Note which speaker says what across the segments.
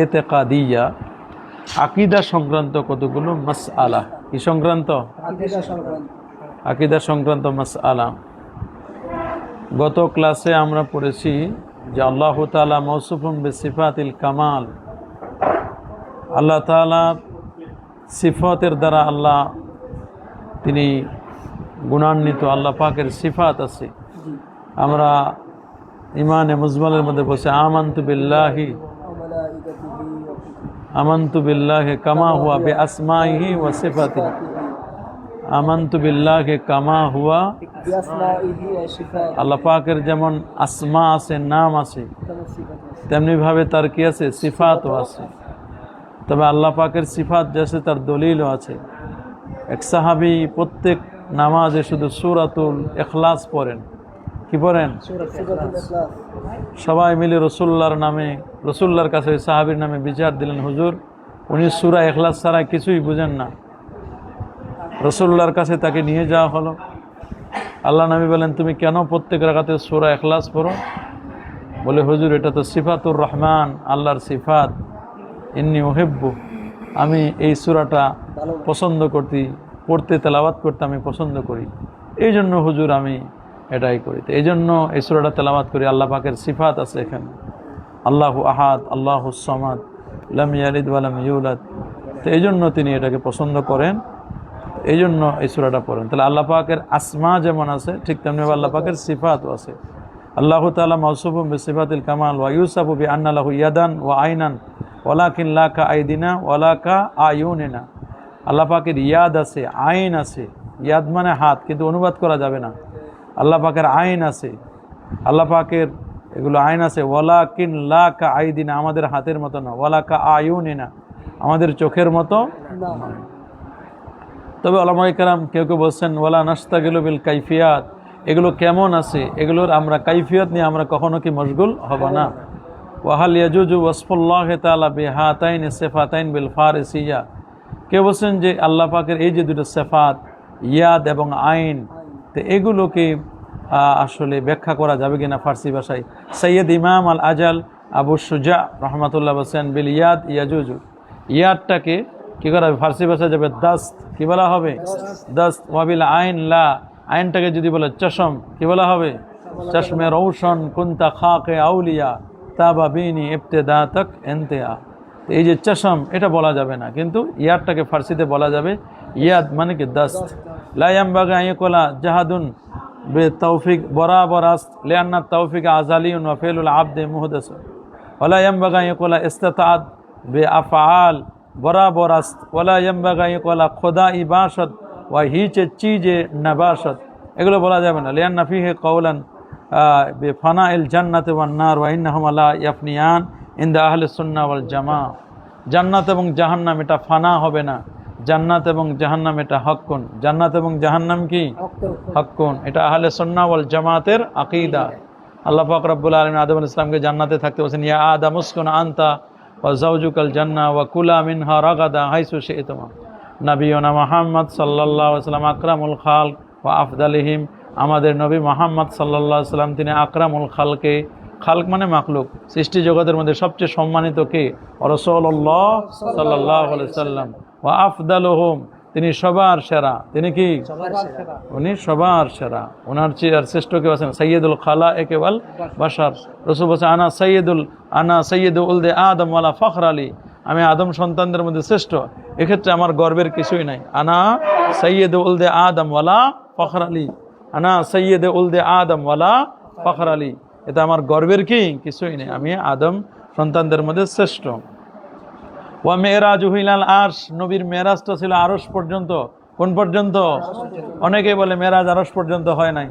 Speaker 1: এতেকাদিয়া আকিদা সংক্রান্ত কতগুলো মাস আলা কি সংক্রান্ত?
Speaker 2: আকিদা সংক্রান্ত।
Speaker 1: মাস আলা গত ক্লাসে আমরা পড়েছি যে আল্লাহ তালা মৌসুফুম বে সিফাতিল কামাল। আল্লাহ তালা সিফাতের দ্বারা আল্লাহ তিনি গুণান্বিত আল্লাহ পাকের সিফাত আছে। আমরা ইমানে মুজমালের মধ্যে বসে আমান্তু বিল্লাহি আমন্তু বিল্লাহে কামা হুয়া বে আসমাহি ওয়া সিফাতি আমন্তু বিল্লাহে কামা হুয়া আল্লাহ পাকের যেমন আসমা আছে নাম আছে তেমনিভাবে তার কি আছে? সিফাতও আছে। তবে আল্লাহ পাকের সিফাত যাচ্ছে তার দলিলও আছে। এক সাহাবি প্রত্যেক নামাজে শুধু সুরাতুল এখলাস পড়েন। কি পড়েন? সবাই মিলে রসুল্লার নামে রসুল্লার কাছে সাহাবির নামে বিচার দিলেন, হুজুর, উনি সুরা এখলাস ছাড়া কিছুই বুঝেন না। রসুল্লার কাছে তাকে নিয়ে যাওয়া হলো। আল্লাহ নামি বলেন, তুমি কেন প্রত্যেক রাখাতে সুরা এখলাস পড়ো? বলে, হুজুর, এটা তো সিফাতুর রহমান, আল্লাহর সিফাত। ইন্নি ওহেব্বু আমি এই সুরাটা পছন্দ করতি, পড়তে তেলাবাত করতে আমি পছন্দ করি। এই জন্য হুজুর, আমি এটাই করি। তো এই জন্য এই সুরাটা তেলাওয়াত করি, আল্লাহ পাকের সিফাত আছে এখানে। আল্লাহ আহাদ, আল্লাহ সমাদ, লাম ইয়ালিদ ইউলাদ। তো এই জন্য তিনি এটাকে পছন্দ করেন। এই জন্য এই সুরাটা পড়েন। তাহলে আল্লাহ পাকের আসমা যেমন আছে, ঠিক তেমনিভাবে আল্লাহ পাকের সিফাতও আছে। আল্লাহ তালা মৌসুফুম সিফাতিল কামাল ওয়া ইউসাফু বি আন্নালাহু ইয়াদান ওয়া আইনান। ওয়ালাকিন লাকা আইদিনা, ওয়ালাকা আয়ুনিনা আল্লাহ পাকের ইয়াদ আছে, আইন আছে। ইয়াদ মানে হাত, কিন্তু অনুবাদ করা যাবে না। আল্লাহ পাকের আইন আছে। আল্লাহ পাকের এগুলো আইন আছে, ওয়ালাকিন লাকা আইদিনা, আমাদের হাতের মতো না, ওয়ালাকা আয়ুনিনা, আমাদের চোখের মতো তবে আলামাই কালাম কেউ কেউ বলছেন, ওয়ালা নাস্তা গেল বিল কাইফিয়াত, এগুলো কেমন আছে? এগুলোর আমরা কাইফিয়াত নিয়ে আমরা কখনো কি মশগুল হব না। ওয়াহাল ইয়াজুজু ওয়াসফুল্লাহ তাআলা বিহাতাইন সিফাতাইন বিল ফারিসিয়া। কেউ বলছেন যে আল্লাহ পাকের এই যে দুটো সেফাত, ইয়াদ এবং আইন তো এগুলোকে আসলে ব্যাখ্যা করা যাবে কিনা ফার্সি ভাষায়। সৈয়দ ইমাম আল আজাল আবু সুজা রহমতুল্লাহ বলছেন, বিল ইয়াদ ইয়াজুজু ইয়াদটাকে কি করা হবে? ফার্সি ভাষায় যাবে দাস্ত। কি বলা হবে? দাস্ত। ওয়াবিল আইন, লা। আইনটাকে যদি বলে চশম, কি বলা হবে? চশমে রৌশন কুন্তা খাকে আউলিয়া, তাবা বিনি ইবতেদা তক এনতেয়া। তো এই যে চশম, এটা বলা যাবে না। কিন্তু ইয়াদটাকে ফার্সিতে বলা যাবে, ইয়াদ মানে কি দাস্ত। লায়াম বাগা ইকলা জাহাদুন বে তৌফিক বরাবর আস্ত লিয়ান্না তৌফিক আজালিউন ওয়া ফেলুল আবদে মুহদাস ওলা ইয়ামবাগা ইকলা ইস্তাতাদ বে আফআল বরাবর আস্ত ওলা ইয়ামবাগা ইকলা খোদা ইবাশত ওয়া হিচে চিজে নবাশত। এগুলো বলা যাবে না। লিয়ান্না ফিহে কওলান বে ফানা ইল জান্নাত ওয়ান নার ওয়া ইন্নাহুম লা ইয়াফনিয়ান ইনদা আহলে সুন্নাহ ওয়াল জামা জান্নাত এবং জাহান্নাম এটা ফানা হবে না। জান্নাত এবং জাহান্নাম এটা হক্কুন জান্নাত এবং জাহান্নাম কি? হক্কুন এটা আহলে সন্না ওয়াল জামাতের আকিদা। আল্লাহ পাক রব্বুল আলম আদম ইসলামকে জান্নাতে থাকতে বলছেন ইয়া আদম উসকুন আন্তা ওয়া জাউজুকাল জান্না ওয়া কুলা মিনহা রাগাদা হাইসু শি'তুমা নবীনা মুহাম্মদ সাল্লাল্লাহু আলাইহি আকরামুল খালক ওয়া আফদালিহিম। আমাদের নবী মুহাম্মদ সাল্লাল্লাহু আলাইহি সাল্লাম তিনি আকরামুল খালকে খালক মানে মাখলুক। সৃষ্টি জগতের মধ্যে সবচেয়ে সম্মানিত কে? রসল্লাহ সাল্লাহ সাল্লাম। ওয়া আফদালুহুম তিনি সবার সেরা। তিনি কি? উনি সবার সেরা। ওনার চেয়ে আর শ্রেষ্ঠ কেউ আছেন সৈয়দুল খালা একেবাল বাসার রসুল বলছে আনা সৈয়দুল আনা সৈয়দ উলদে আদম ওয়ালা ফখর আলী। আমি আদম সন্তানদের মধ্যে শ্রেষ্ঠ। এক্ষেত্রে আমার গর্বের কিছুই নাই। আনা সৈয়দ উলদে আদম ওয়ালা ফখর আলী। আনা সৈয়দ উলদে আদম ওয়ালা ফখর আলী। এটা আমার গর্বের কি? কিছুই নেই। আমি আদম সন্তানদের মধ্যে শ্রেষ্ঠ। ওয়া মেয়েরাজ হুইলাল আরশ, নবীর মেয়েরাজটা ছিল আরশ পর্যন্ত। কোন পর্যন্ত? অনেকে বলে মেয়েরাজ আরশ পর্যন্ত হয় নাই।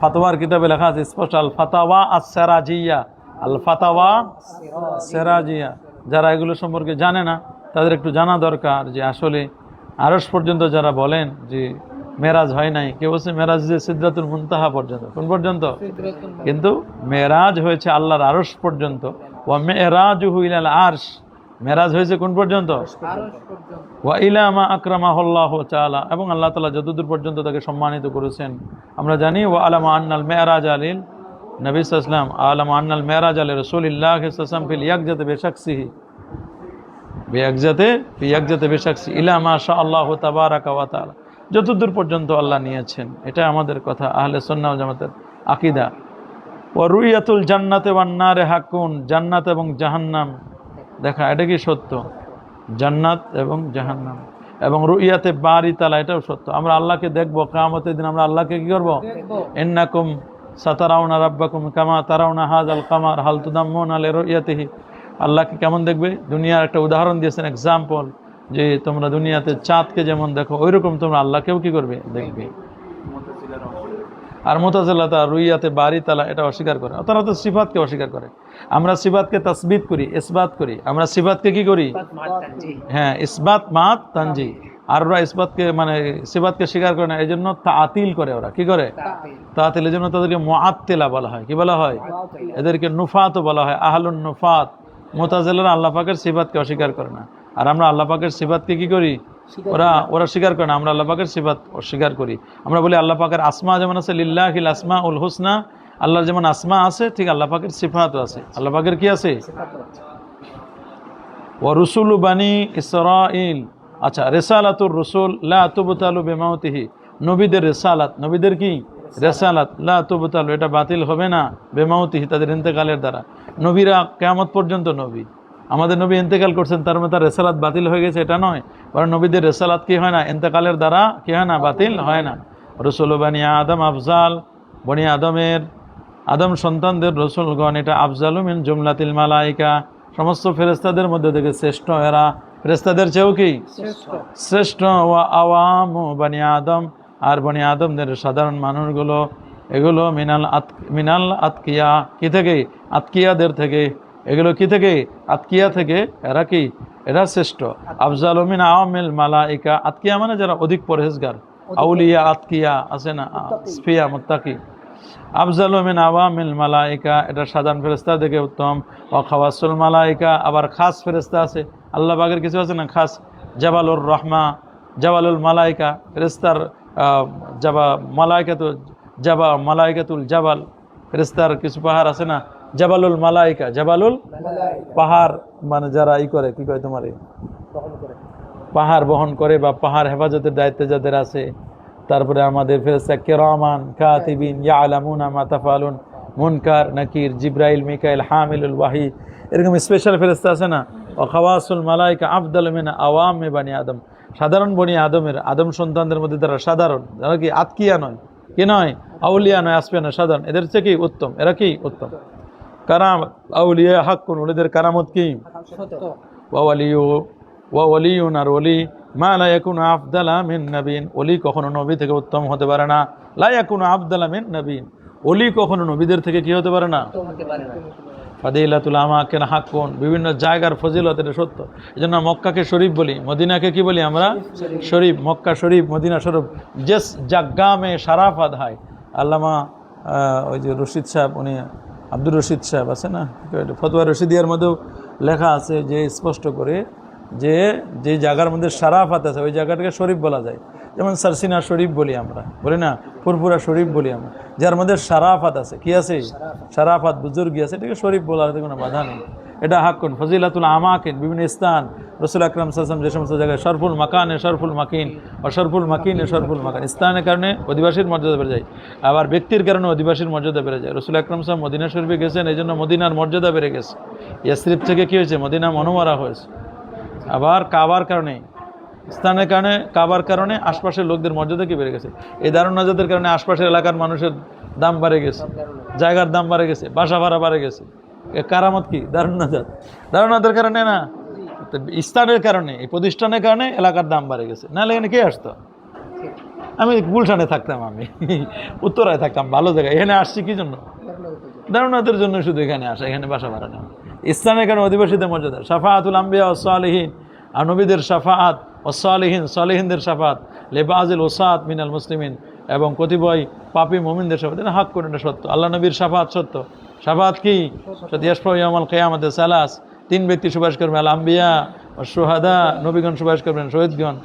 Speaker 1: ফাতোয়ার কিতাবে লেখা আছে, স্পষ্ট আল ফাতাওয়া আর সেরাজিয়া আল ফাতাওয়া সেরাজিয়া যারা এগুলো সম্পর্কে জানে না, তাদের একটু জানা দরকার যে আসলে আরশ পর্যন্ত যারা বলেন যে মেরাজ হয় নাই, কেউ বলছে মেরাজ যে সিদ্ধাতুল মুনতাহা পর্যন্ত। কোন পর্যন্ত? কিন্তু মেরাজ হয়েছে আল্লাহর আরশ পর্যন্ত। ও মেরাজ হুইলাল আরশ মেরাজ হয়েছে কোন পর্যন্ত? ওয়া ইলামা আকরামাহুল্লাহ তাআলা। এবং আল্লাহ তাআলা যতদূর পর্যন্ত তাকে সম্মানিত করেছেন, আমরা জানি, ওয়া আলামা আন্নাল মেরাজ আলিল নবী সাল্লাম আলম আন্নাল মেরাজ আলী রসুলিল্লাহ সাল্লাম ফিল ইয়াকজাতে বেশাকসিহি। বেয়াকজাতে, বিয়াকজাতে বেশাকসি, ইলা মাশা আল্লাহ তাবারাকা ওয়া তাআলা। যতদূর পর্যন্ত আল্লাহ নিয়েছেন এটা আমাদের কথা, আহলে ওয়াল জামাতের আকীদা। ওয়া রুইয়াতুল জান্নাতে ওয়ান নারে হাকুন জান্নাত এবং জাহান্নাম দেখা এটা কি সত্য? জান্নাত এবং জাহান্নাম। এবং রুইয়াতে বাড়ি তালা এটাও সত্য। আমরা আল্লাহকে দেখব কামতের দিন আমরা আল্লাহকে কি করব? এন্নাকুম সাতারাউনা রাব্বাকুম কামা তারাউনা হাজ আল কামার হাল আল আলে রুইয়াতিহি। আল্লাহকে কেমন দেখবে? দুনিয়ার একটা উদাহরণ দিয়েছেন এক্সাম্পল যে তোমরা দুনিয়াতে চাঁদকে যেমন দেখো ওইরকম তোমরা আল্লাহকেও কি করবে? দেখবে। আর মোতাজিল্লা তা রুইয়াতে বাড়ি তালা এটা অস্বীকার করে। তারা তো সিফাতকে অস্বীকার করে। আমরা সিফাতকে তাসবিত করি ইসবাত করি। আমরা সিফাতকে কি করি? হ্যাঁ ইসবাত মাত তানজি আর ওরা ইসবাতকে মানে সিফাতকে স্বীকার করে না এই জন্য তাতিল করে ওরা। কি করে? তাতিল। এই জন্য তাদেরকে মুআত্তিলা বলা হয়। কি বলা হয়? এদেরকে নুফাতও বলা হয়। আহলুন নুফাত। মোতাজেলারা আল্লাহ পাকের সিফাতকে অস্বীকার করে না। আর আমরা আল্লাহ পাকের সিফাতকে কি করি? ওরা ওরা স্বীকার করে না আমরা আল্লাহ পাকের সিফাত অস্বীকার করি। আমরা বলি আল্লাহ পাকের আসমা যেমন আছে লিল্লাহিল আসমা উল হুসনা আল্লাহর যেমন আসমা আছে ঠিক আল্লাহ পাকের সিফাতও আছে। আল্লাহ পাকের কি আছে? ও রসুল বানি ইসরাইল আচ্ছা রেসালাতুর রসুল লা তুবতালু বেমাউতিহি। নবীদের রেসালাত নবীদের কি? রেসালাত লা তুবতালু এটা বাতিল হবে না বেমাউতিহি তাদের ইন্তেকালের দ্বারা। নবীরা কেয়ামত পর্যন্ত নবী। আমাদের নবী ইন্তেকাল করছেন তার মধ্যে তার রেসালাত বাতিল হয়ে গেছে এটা নয়। বরং নবীদের রেসালাত কি হয় না? ইন্তেকালের দ্বারা কি হয় না? বাতিল হয় না। রসুল বানি আদম আফজাল বনি আদমের আদম সন্তানদের রসুলগণ এটা আফজালু মিন জুমলাতিল মালাইকা। সমস্ত ফেরেস্তাদের মধ্যে থেকে শ্রেষ্ঠ এরা। ফেরেস্তাদের চেয়েও কি? শ্রেষ্ঠ। ও আওয়াম ও বানি আদম। আর বনি আদমদের সাধারণ মানুষগুলো এগুলো মিনাল আত মিনাল আতকিয়া। কি থেকে? আতকিয়াদের থেকে। এগুলো কি থেকে? আতকিয়া থেকে। এরা কি? এরা শ্রেষ্ঠ। আফজাল মিন আওয়ামিল মালাইকা। আতকিয়া মানে যারা অধিক পরহেজগার। আউলিয়া আতকিয়া আছে না? স্ফিয়া মুত্তাকি। আফজাল মিন আওয়ামিল মালাইকা। এটা সাধারণ ফেরেস্তা থেকে উত্তম। ও খাওয়াসুল মালাইকা। আবার খাস ফেরেস্তা আছে। আল্লাহ বাগের কিছু আছে না? খাস। জাবালুর রহমা জাবালুল মালাইকা। ফেরেস্তার আহ, জাবা মালাইকাতু জাবা মালাইকাতুল জাবাল। ফেরেস্তার কিছু পাহাড় আছে না? জাবালুল মালাইকা জাবালুল পাহাড় মানে যারা ই করে কি কয় তোমার? পাহাড় বহন করে বা পাহাড় হেফাজতের দায়িত্বে যাদের আছে তারপরে আমাদের ফেরেস্তা কেরামান কাতিবিন ইয়ালামুনা মা তাফালুন মুনকার নাকির জিব্রাইল মিকাইল হামিলুল ওয়াহি। এরকম স্পেশাল ফেরেস্তা আছে না? ও খাওয়াসুল মালাইকা আফদাল মিন আওয়াম বানি আদম। সাধারণ বনি আদমের আদম সন্তানদের মধ্যে তারা সাধারণ। যারা কি আতকিয়া নয়? কি নয়? আউলিয়া নয় আসবে না সাধারণ। এদের চেয়ে কি? উত্তম। এরা কি? উত্তম। কারাম আউলিয়া হাক্কুন ওদের কারামত কি? ওয়ালিউ ওয়ালিউন আর ওলি মা লা আফদালা মিন নবীন। ওলি কখনো নবী থেকে উত্তম হতে পারে না। আফদালা মিন নবীন। ওলি কখনো নবীদের থেকে কি হতে পারে না? ফাদিলাতুল হাক্কুন বিভিন্ন জায়গার ফজিলত এটা সত্য। এই জন্য মক্কাকে শরীফ বলি মদিনাকে কি বলি আমরা? শরীফ মক্কা শরীফ মদিনা শরীফ। জেস জাগ্গামে সারাফাত হায়। আল্লামা ওই যে রশিদ সাহেব উনি আব্দুর রশিদ সাহেব আছে না? ফতোয়া রশিদিয়ার মধ্যেও লেখা আছে যে, স্পষ্ট করে যে যে জায়গার মধ্যে সারাফাত আছে, ওই জায়গাটাকে শরীফ বলা যায়। যেমন সারসিনা শরীফ বলি আমরা, বলি না? ফুরফুরা শরীফ বলি আমরা। যার মধ্যে সারাফাত আছে, কি আছে? সারাফাত, বুজুর্গি আছে, এটাকে শরীফ বলার কোনো বাধা নেই। এটা হাক্কুন, ফজিলাতুল আমাকিন, বিভিন্ন স্থান। রসুল আকরাম সাল্লাম যে সমস্ত জায়গায় শরফুল মাকানে, শরফুল মাকিন ও শরফুল মাকিনে, শরফুল মাকান। স্থানের কারণে অধিবাসীর মর্যাদা বেড়ে যায়, আবার ব্যক্তির কারণে অধিবাসীর মর্যাদা বেড়ে যায়। রসুল আকরাম সাহেব মদিনা শরীফে গেছেন, এই জন্য মদিনার মর্যাদা বেড়ে গেছে। ইয়াসরিফ থেকে কী হয়েছে? মদিনা মনোমারা হয়েছে। আবার কাবার কারণে, স্থানের কারণে, কাবার কারণে আশপাশের লোকদের মর্যাদা কি বেড়ে গেছে? এই দারুণ নাজাতের কারণে আশপাশের এলাকার মানুষের দাম বাড়ে গেছে, জায়গার দাম বাড়ে গেছে, বাসা ভাড়া বাড়ে গেছে। কারামত কি? দারুণ নাজাত। দারুণ নাজাতের কারণে না? স্থানের কারণে, এই প্রতিষ্ঠানের কারণে এলাকার দাম বাড়ে গেছে। নাহলে এখানে কে আসতো? আমি গুলশানে থাকতাম আমি। উত্তরায় থাকতাম, ভালো জায়গায়। এখানে আসছি কি জন্য? দারুণাতের জন্য শুধু এখানে আসা, এখানে বাসা ভাড়া নেওয়া। ইসলামের কারণে অধিবাসীদের মর্যাদা। সাফাহাতুল আম্বিয়া ও সালেহীন। আর নবীদের সাফাহাত ও সালেহীন, সালেহিনদের সাফাত লেবাজিল ওসাদ মিনাল মুসলিমিন। এবং কতিপয় পাপি মোমিনদের সাফাত হাক করে সত্য। আল্লাহ নবীর সাফাত সত্য। সাফাত কি? সতিয়াসফাল কেয়ামতে সালাস। তিন ব্যক্তি সুভাষ করবেন, আল আম্বিয়া সোহাদা, নবীগণ সুভাষ করবেন, শহীদগণ।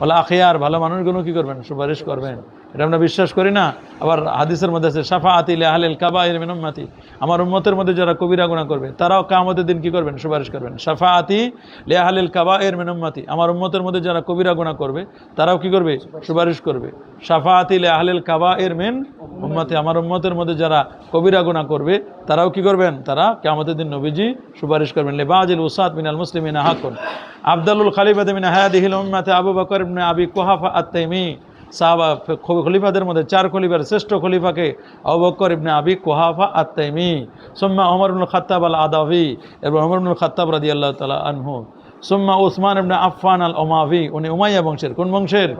Speaker 1: বলে আখিয়ার, ভালো মানুষগুলো কি করবেন? সুপারিশ করবেন। এটা আমরা বিশ্বাস করি না। আবার হাদিসের মধ্যে আছে সাফা আতিলে আহলেল কাবা মিনম্মাতি আমার উম্মতের মধ্যে যারা কবিরা গুণা করবে, তারাও কামতের দিন কি করবেন? সুপারিশ করবেন। সাফা আতি লে আহলেল কাবা এর মিনম্মাতি আমার উম্মতের মধ্যে যারা কবিরা গুণা করবে, তারাও কি করবে? সুপারিশ করবে। সাফা আতি লে আহলেল কাবা এর মেন উম্মতি। আমার উম্মতের মধ্যে যারা কবিরা গুণা করবে, তারাও কি করবেন? তারা কামতের দিন নবীজি সুপারিশ করবেন। লেবাজিল উসাদ মিনাল মুসলিমিন হাকুন আবদালুল খালিফাদ মিন হায়াদিহিল উম্মাতে আবু বকর ইবনে আবি কুহাফা আত-তাইমি। সাহাবা খলিফাদের মধ্যে চার খলিফার শ্রেষ্ঠ খলিফাকে আবু বকর ইবনে আবি কোহাফা আত-তাইমি, সুম্মা ইবনুল খাত্তাব আল আদাভি এবং ইবনুল খাত্তাব রাদিয়াল্লাহু তাআলা আনহু, সুম্মা উসমান ইবনে আফফান আল ওমাভি উনি উমাইয়া বংশের। কোন বংশের?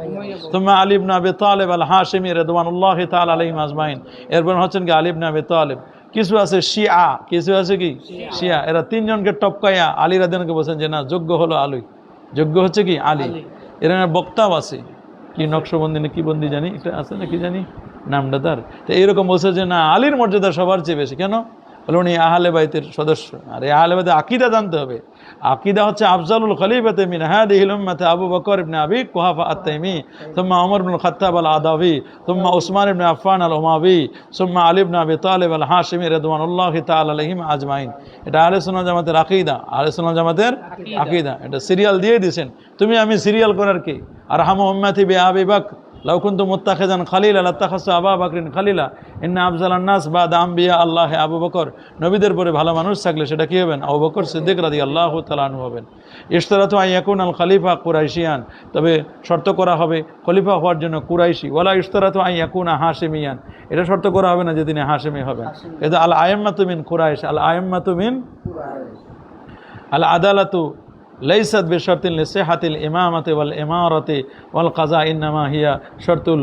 Speaker 1: সুম্মা আলী ইবনে আবি তালেব আল হাশিমি রিদওয়ানুল্লাহি তাআলা আলাইহিম আজমাইন। এরপর হচ্ছেন কি আলী ইবনে আবি তালেব। কিছু আছে শিয়া। কিছু আছে কি? শিয়া। এরা তিনজনকে টপকাইয়া আলী রাদিয়ানকে বলছেন যে, না, যোগ্য হলো আলী। যোগ্য হচ্ছে কি? আলী। এরা বক্তাও আছে। কি নকশবন্দি না কি বন্দি জানি? এটা আছে না কি জানি? নামটা তার। তো এইরকম বলছে যে, না, আলীর মর্যাদা সবার চেয়ে বেশি। কেন? বলে উনি আহলে বাইতের সদস্য। আর এই আহলে বাইতের আকিদা জানতে হবে। আকিদা হচ্ছে আফজালুল খলিফাতে মিন হাদিহিল উম্মাতে আবু বকর ইবনে আবি কুহাফা আত-তাইমি থুম্মা ওমর ইবনে খাত্তাব আল আদাবি থুম্মা উসমান ইবনে আফফান আল উমাবি থুম্মা আলী ইবনে আবি তালিব আল হাশিমি রিদওয়ানুল্লাহি তাআলা আলাইহিম আজমাইন। এটা আহলে সুন্নাহ জামাতের আকিদা। আহলে সুন্নাহ জামাতের আকিদা। এটা সিরিয়াল দিয়ে দিয়েছেন তুমি আমি সিরিয়াল করার কি? আর হাম উম্মাতি বে আবি বকর। লাউ কুনতু মুত্তাখিজান খালিলা লাত্তাখাসু আবা বকরিন খালিলা। ইন্না আফজালান নাস বাদ আম্বিয়া আল্লাহ আবু বকর। নবীদের পরে ভালো মানুষ থাকলে সেটা কি হবেন? আবু বকর সিদ্দিক রাদিয়াল্লাহু তাআলা আনহু হবেন। ইশতারাতু আন ইয়াকুন আল খালিফা কুরাইশিয়ান। তবে শর্ত করা হবে খলিফা হওয়ার জন্য কুরাইশি। ওয়ালা ইশতারাতু আন ইয়াকুনা হাশিমিয়ান। এটা শর্ত করা হবে না যে তিনি হাশিমি হবেন। এটা আল আয়াম্মাতু মিন কুরাইশ। আল আয়াম্মাতু মিন আল আদালাতু লাইসাত বেশর্তিল সেহাতিল ইমামাতে ওয়াল ইমারতে ওয়াল কাজা ইন্নামা হিয়া শর্তুল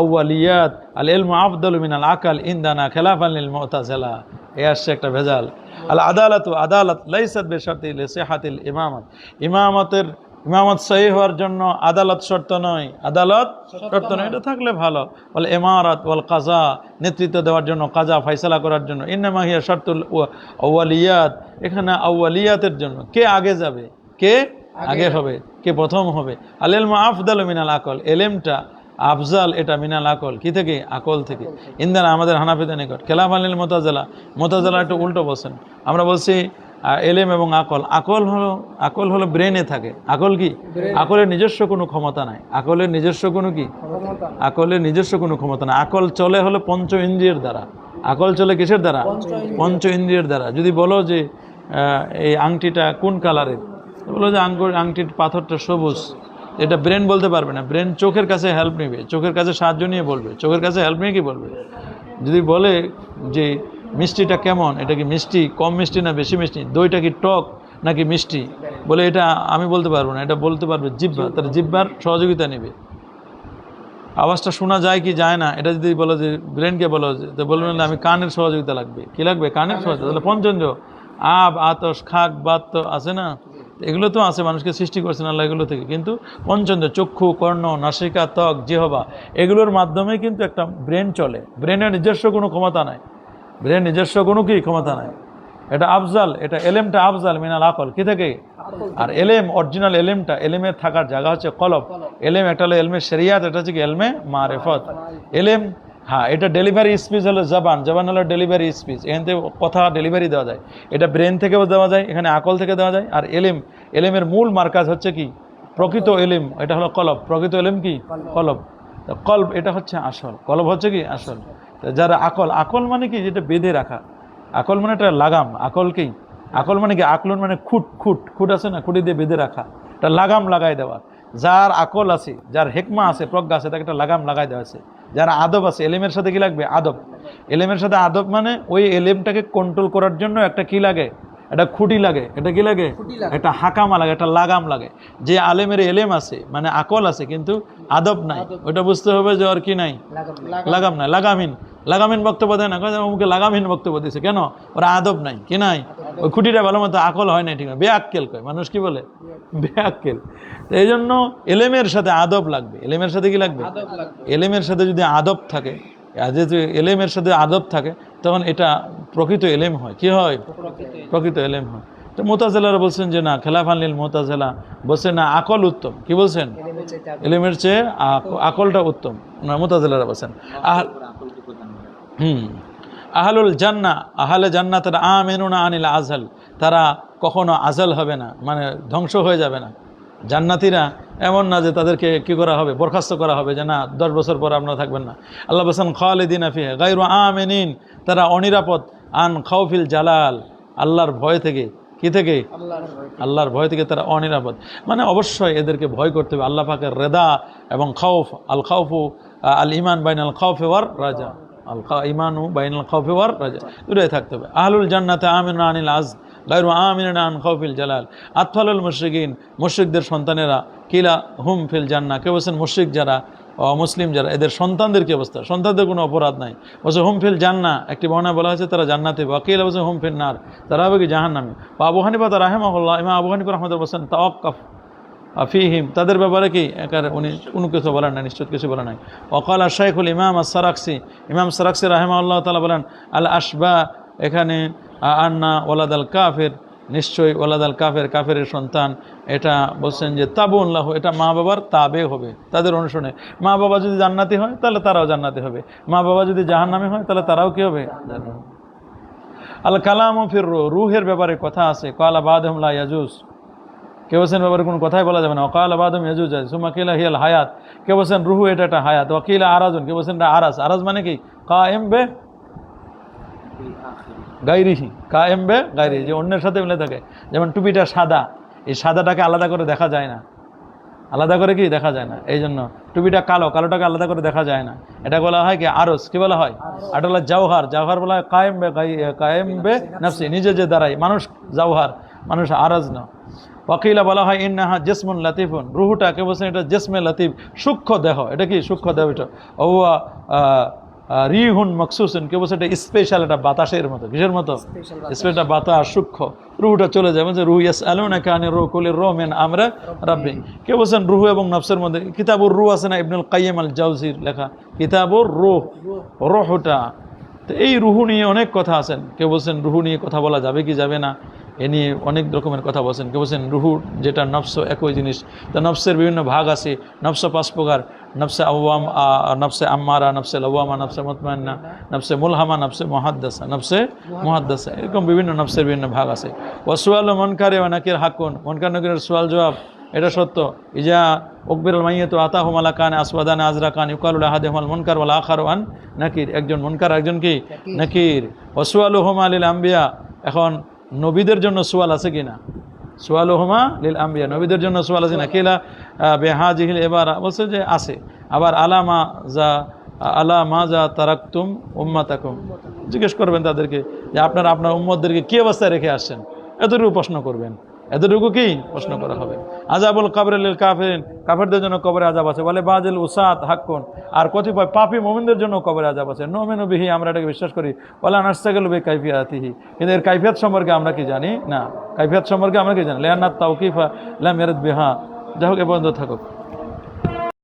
Speaker 1: আউয়ালিয়াত। আল ইলমু আফদল মিন আল আকাল ইন্দানা খেলাফান লিল মুতাজিলা। এ আসছে একটা ভেজাল। আল আদালাতু আদালত লাইসাত বেশর্তিল সেহাতিল ইমামত। ইমামতের ইমামত সহি হওয়ার জন্য আদালত শর্ত নয়। আদালত শর্ত নয় এটা থাকলে ভালো। বলে ইমারত ওয়াল কাজা নেতৃত্ব দেওয়ার জন্য কাজা ফাইসালা করার জন্য। ইন্নামা হিয়া শর্তুল আউয়ালিয়াত। এখানে আউয়ালিয়াতের জন্য। কে আগে যাবে? কে? আগে হবে। কে প্রথম হবে? আল এলমা আফদাল মিনাল আকল। এলেমটা আফজাল এটা মিনাল আকল। কি থেকে? আকল থেকে। ইন্দান আমাদের হানাফিদের নিকট। খেলাফ আলিল মোতাজেলা মোতাজেলা একটু উল্টো বসেন আমরা বলছি এলেম এবং আকল। আকল হলো আকল হলো ব্রেনে থাকে। আকল কি? আকলের নিজস্ব কোনো ক্ষমতা নাই। আকলের নিজস্ব কোনো কি? আকলের নিজস্ব কোনো ক্ষমতা নাই। আকল চলে হলো পঞ্চ ইন্দ্রিয়ের দ্বারা। আকল চলে কিসের দ্বারা? পঞ্চ ইন্দ্রিয়ের দ্বারা। যদি বলো যে এই আংটিটা কোন কালারের? বলো যে আঙ্গুর, আংটির পাথরটা সবুজ। এটা ব্রেন বলতে পারবে না। ব্রেন চোখের কাছে হেল্প নেবে। চোখের কাছে সাহায্য নিয়ে বলবে। চোখের কাছে হেল্প নিয়ে কি বলবে? যদি বলে যে মিষ্টিটা কেমন, এটা কি মিষ্টি, কম মিষ্টি না বেশি মিষ্টি? দইটা কি টক নাকি মিষ্টি? বলে এটা আমি বলতে পারব না। এটা বলতে পারবে জিব্বা তার জিব্বার সহযোগিতা নেবে। আওয়াজটা শোনা যায় কি যায় না? এটা যদি বলো যে ব্রেনকে বলো যে, তো বলবেন আমি কানের সহযোগিতা লাগবে। কি লাগবে? কানের সহযোগিতা? তাহলে পঞ্চঞ্জ আব, আতস, খাক, বাত তো আছে না? এগুলো তো আছে মানুষকে সৃষ্টি করছেন আল্লাহ এগুলো থেকে। কিন্তু পঞ্চঞ্জ চক্ষু, কর্ণ, নাসিকা, ত্বক, জিহবা, এগুলোর মাধ্যমে কিন্তু একটা ব্রেন চলে। ব্রেনের নিজস্ব কোনো ক্ষমতা নাই। ব্রেন নিজস্ব কোনো কি ক্ষমতা নাই। এটা আফজাল, এটা এলেমটা আফজাল মিনাল আকল। কি থেকে? আর এলেম, অরিজিনাল এলেমটা এলেমের থাকার জায়গা হচ্ছে কলব। এলেম একটা হলো এলমে শরিয়াত, এটা হচ্ছে কি? এলমে মারেফত। এলেম হ্যাঁ এটা ডেলিভারি স্পিচ হলো জবান জবান হলো ডেলিভারি স্পিচ এখান থেকে কথা ডেলিভারি দেওয়া যায়। এটা ব্রেন থেকেও দেওয়া যায়, এখানে আকল থেকে দেওয়া যায়। আর এলেম, এলেমের মূল মার্কাজ হচ্ছে কি? প্রকৃত এলেম, এটা হলো কলব। প্রকৃত এলেম কি? কলব। কলব, এটা হচ্ছে আসল। কলব হচ্ছে কি? আসল। যারা আকল আকল মানে কি? যেটা বেঁধে রাখা। আকল মানে একটা লাগাম। আকল কি? আকল মানে কি? আকলন মানে খুঁট খুঁট। খুঁট আছে না? খুঁটি দিয়ে বেঁধে রাখা। একটা লাগাম লাগাই দেওয়া। যার আকল আছে যার হেকমা আছে প্রজ্ঞা আছে তাকে একটা লাগাম লাগাই দেওয়া আছে যার আদব আছে এলেমের সাথে কি লাগবে? আদব। এলেমের সাথে আদব মানে ওই এলেমটাকে কন্ট্রোল করার জন্য একটা কি লাগে? একটা খুঁটি লাগে। এটা কি লাগে? একটা হাকামা লাগে একটা লাগাম লাগে। যে আলেমের এলেম আছে মানে আকল আছে কিন্তু আদব নাই। ওটা বুঝতে হবে যে ওর কি নাই। লাগাম নাই। লাগামহীন। লাগামহীন বক্তব্য দেয় না। অমুকে লাগামহীন বক্তব্য দিছে। কেন? ওরা আদব নাই। কি নাই? ওই খুঁটিটা ভালো মতো আকল হয় না ঠিক না? বেআক্কেল কয়। মানুষ কি বলে? বেআক্কেল তো এই জন্য এলেমের সাথে আদব লাগবে। এলেমের সাথে কি লাগবে? এলেমের সাথে যদি আদব থাকে যেহেতু এলেমের সাথে আদব থাকে তখন এটা প্রকৃত এলেম হয়। কি হয়? প্রকৃত এলেম হয়। তো মোতাজেলারা বলছেন যে না খেলাফ আনলিল মোতাজেলা। বলছেন না আকল উত্তম। কি বলছেন?
Speaker 2: এলিমের
Speaker 1: চেয়ে আকলটা উত্তম। না মোতাজেলারা বলছেন। আর হুম। আহলুল জান্না, আহলে জান্না তারা আমেনুনা আনিল আজহাল। তারা কখনো আজল হবে না মানে ধ্বংস হয়ে যাবে না। জান্নাতিরা এমন না যে তাদেরকে কি করা হবে, বরখাস্ত করা হবে, যে না, দশ বছর পর আপনারা থাকবেন না। আল্লাহ বসান খালিদিন আফিয়া গাইরু আমেনিন। তারা অনিরাপদ, আন খাউফিল জালাল। আল্লাহর ভয় থেকে, কি থেকে?
Speaker 2: আল্লাহর ভয়।
Speaker 1: থেকে তারা অনিরাপদ। মানে অবশ্যই এদেরকে ভয় করতে হবে। আল্লাহ পাকের রেদা এবং খাউফ, আল খাউফু আল ইমান বাইন আল খাউফে ওয়ার রাজা। আল খা ইমানু রাজা। দুটাই থাকতে হবে। আহলুল জান্নাতে আমিন আনিল আজ গাইরু আমিন আন জালাল। আতফালুল মুশরিকিন, মুশরিকদের সন্তানেরা, কিলা হুম ফিল জান্না কেউ বলছেন মুশরিক যারা মুসলিম যারা, এদের সন্তানদের কি অবস্থা? সন্তানদের কোনো অপরাধ নাই। বলছে হুম ফিল জান্না একটি বর্ণা বলা হয়েছে, তারা জান্নাতে ওয়াকিল বলছে হুম ফিল নার। তারা হবে কি জাহান নামে আবু হানিফা তারা রাহেমাহুল্লাহ ইমা আবু হানিফা রহমদ বলছেন তাওয়াক্কাফ। ফিহিম তাদের ব্যাপারে কি? একার উনি, কোনো কিছু বলেন না নিশ্চিত কিছু বলেন নাই। ওকাল শাইখুল ইমাম সারাক্সি ইমাম সারাক্সি রাহেমাউল্লাহ তালা বলেন আল আসবা এখানে আন্না ওলাদ আল কাফের, নিশ্চয়ই ওলাদ আল কাফের কাফের সন্তান, এটা বলছেন যে তাবু তাবুল্লাহ এটা মা বাবার তাবে হবে, তাদের অনুসরণে। মা বাবা যদি জান্নাতি হয়, তাহলে তারাও জান্নাতি হবে। মা বাবা যদি জাহান্নামী হয়, তাহলে তারাও কি হবে। আল কালাম ফির রুহের ব্যাপারে কথা আছে। কালা বাদহমলা ইয়াজুস কেউ বলছেন ব্যাপারে কোনো কথাই বলা যাবে না অকাল আবাদম ইয়াজুজ সুমা কিলা হিয়াল হায়াত কেউ বলছেন রুহু এটা একটা হায়াত ওয়াকিলা আরাজুন কেউ বলছেন এটা আরাজ আরাজ মানে কি কা এম বে গাইরিহি কা এম বে গাইরি যে অন্যের সাথে মিলে থাকে যেমন টুপিটা সাদা এই সাদাটাকে আলাদা করে দেখা যায় না আলাদা করে কি দেখা যায় না এই জন্য টুপিটা কালো কালোটাকে আলাদা করে দেখা যায় না এটা বলা হয় কি আরস কি বলা হয় এটা বলা জাওহার জাওহার বলা হয় কায়েম বে কায়েম বে নাফসি নিজে যে দাঁড়ায় মানুষ জাওহার মানুষ আরজ না। ওয়াকিলা বলা হয় ইন্নাহা জেসমুন লাতিফুন। রুহুটা কে বলছেন? এটা জেসমে লাতিফ সূক্ষ্ম দেহ। এটা কি? সূক্ষ্ম দেহ এটা। ওয়া রিহুন মকসুসুন। কে বলছে? এটা স্পেশাল এটা বাতাসের মতো। কিসের মতো? স্পেশাল বাতাস। সূক্ষ্ম। রুহুটা চলে যায় মানে রুহ ইয়াস আলু না কানে রু কুলি রো মেন আমরা রাব্বি। কে বলছেন? রুহু এবং নফসের মধ্যে কিতাবুর রু আছে না? ইবনুল কাইয়িম আল জাউজির লেখা কিতাবুর রুহ রুহটা। তো এই রুহু নিয়ে অনেক কথা আছেন। কেউ বলছেন? রুহু নিয়ে কথা বলা যাবে কি যাবে না? এ নিয়ে অনেক রকমের কথা বলছেন। কেউ বলছেন? রুহু যেটা নফস একই জিনিস। তা নফসের বিভিন্ন ভাগ আছে। নফস পাঁচ প্রকার। নফসে আওয়াম নফসে আম্মারা নফসে লওয়ামা নফসে মতমান্না নফসে মুলহামা নফসে মহাদ্দাসা নফসে মহাদ্দাসা। এরকম বিভিন্ন নফসের বিভিন্ন ভাগ আছে। ওয়াসুয়াল মনকারে ওয়ানাকির হাকুন। মনকার নকিরের সোয়াল জবাব এটা সত্য। ইজা অকবির মাইয়ে তো আতা হোমালা কান আসওয়াদান আজরা কান ইউকালুল আহাদে হোমাল মনকার ওয়াল আখার ওয়ান নাকির। একজন মনকার একজন কি? নাকির। ওসুয়াল হোমা আলিল আম্বিয়া। এখন নবীদের জন্য সোয়াল আছে কিনা সোয়াল হোমা লিল আম্বিয়া। নবীদের জন্য সোয়াল আছে না? কেলা বেহা বেহাজিহিল এবার বলছে যে আছে। আবার আলামা যা আলা মা যা উম্মা তাকুম জিজ্ঞেস করবেন তাদেরকে যে আপনারা, আপনার উম্মদদেরকে কী অবস্থায় রেখে আসছেন? এতটুকু প্রশ্ন করবেন। এতটুকু কি প্রশ্ন করা হবে? আজাবুল কাবরেল কাফের কাফেরদের জন্য কবরে আজাব আছে। বলে বাজেল উসাদ হাক্কুন, আর কতিপয় পাপি মোমিনদের জন্য কবরে আজাব আছে। নোমেনু বিহি, আমরা এটাকে বিশ্বাস করি বলে আনাস্তাগেল বে কাইফিয়াতিহি কিন্তু এর কাইফিয়াত সম্পর্কে আমরা কি জানি? না। কাইফিয়াত সম্পর্কে আমরা কি জানি? লেয়ান্নাত তাউকিফা লাম ইয়ারদ বিহা। যাই হোক এ পর্যন্ত থাকুক।